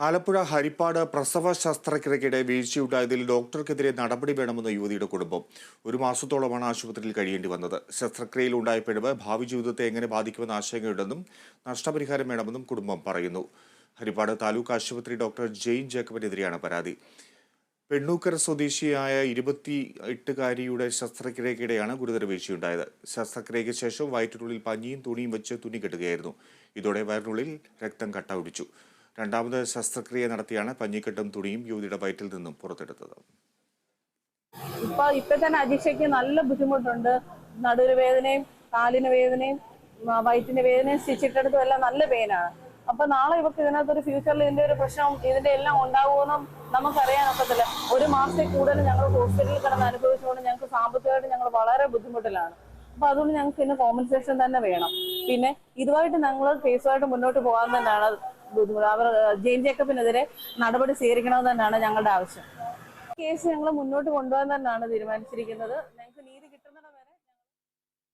ആലപ്പുഴ ഹരിപ്പാട് പ്രസവ ശസ്ത്രക്രിയക്കിടെ വീഴ്ചയുണ്ടായതിൽ ഡോക്ടർക്കെതിരെ നടപടി വേണമെന്ന യുവതിയുടെ കുടുംബം. ഒരു മാസത്തോളമാണ് ആശുപത്രിയിൽ കഴിയേണ്ടി വന്നത്. ശസ്ത്രക്രിയയിൽ ഉണ്ടായ പിഴവ് ഭാവി ജീവിതത്തെ എങ്ങനെ ബാധിക്കുമെന്ന ആശങ്കയുണ്ടെന്നും നഷ്ടപരിഹാരം വേണമെന്നും കുടുംബം പറയുന്നു. ഹരിപ്പാട് താലൂക്ക് ആശുപത്രി ഡോക്ടർ ജെയിൻ ജേക്കബിനെതിരെയാണ് പരാതി. പെണ്ണൂക്കര സ്വദേശിയായ ഇരുപത്തി എട്ടുകാരിയുടെ ശസ്ത്രക്രിയക്കിടെയാണ് ഗുരുതര വീഴ്ചയുണ്ടായത്. ശസ്ത്രക്രിയയ്ക്ക് ശേഷം വയറ്റിനുള്ളിൽ പഞ്ഞിയും തുണിയും വെച്ച് തുണി കെട്ടുകയായിരുന്നു. ഇതോടെ വയറിനുള്ളിൽ രക്തം കട്ട ഒടിച്ചു. രണ്ടാമത് ശസ്ത്രക്രിയ നടത്തിയാണ് പഞ്ഞിക്കെട്ടും തുണിയും യുവതിയുടെ വയറ്റിൽ നിന്നും പുറത്തെടുത്തത്. ഇപ്പൊ ഇപ്പൊ തന്നെ അജീഷയ്ക്ക് നല്ല ബുദ്ധിമുട്ടുണ്ട്. നടുവിന് വേദനയും കാലിന് വേദനയും വയറ്റിന് വേദനയും സ്റ്റിച്ചിട്ടെടുത്തും എല്ലാം നല്ല പെയിനാണ്. അപ്പൊ നാളെ ഇവർക്ക് ഇതിനകത്ത് ഒരു ഫ്യൂച്ചറിൽ ഇതിന്റെ ഒരു പ്രശ്നം ഇതിന്റെ എല്ലാം ഉണ്ടാകുമെന്നും നമുക്കറിയാൻ ഒക്കത്തില്ല. ഒരു മാസത്തിൽ കൂടുതൽ ഞങ്ങൾ ഹോസ്പിറ്റലിൽ കിടന്ന് അനുഭവിച്ചുകൊണ്ട് ഞങ്ങൾക്ക് സാമ്പത്തികമായിട്ട് ഞങ്ങൾ വളരെ ബുദ്ധിമുട്ടിലാണ്. അപ്പൊ അതുകൊണ്ട് ഞങ്ങൾക്ക് ഇന്ന് കോമ്പൻസേഷൻ തന്നെ വേണം. പിന്നെ ഇതുമായിട്ട് ഞങ്ങൾ കേസുമായിട്ട് മുന്നോട്ട് പോകാൻ തന്നെയാണ് ബുദ്ധിമുട്ട്. അവർ ജെയിൻ ജേക്കബിനെതിരെ നടപടി സ്വീകരിക്കണമെന്ന് തന്നെയാണ് ഞങ്ങളുടെ ആവശ്യം. കേസ് ഞങ്ങൾ മുന്നോട്ട് കൊണ്ടുപോകാൻ തന്നെയാണ് തീരുമാനിച്ചിരിക്കുന്നത്.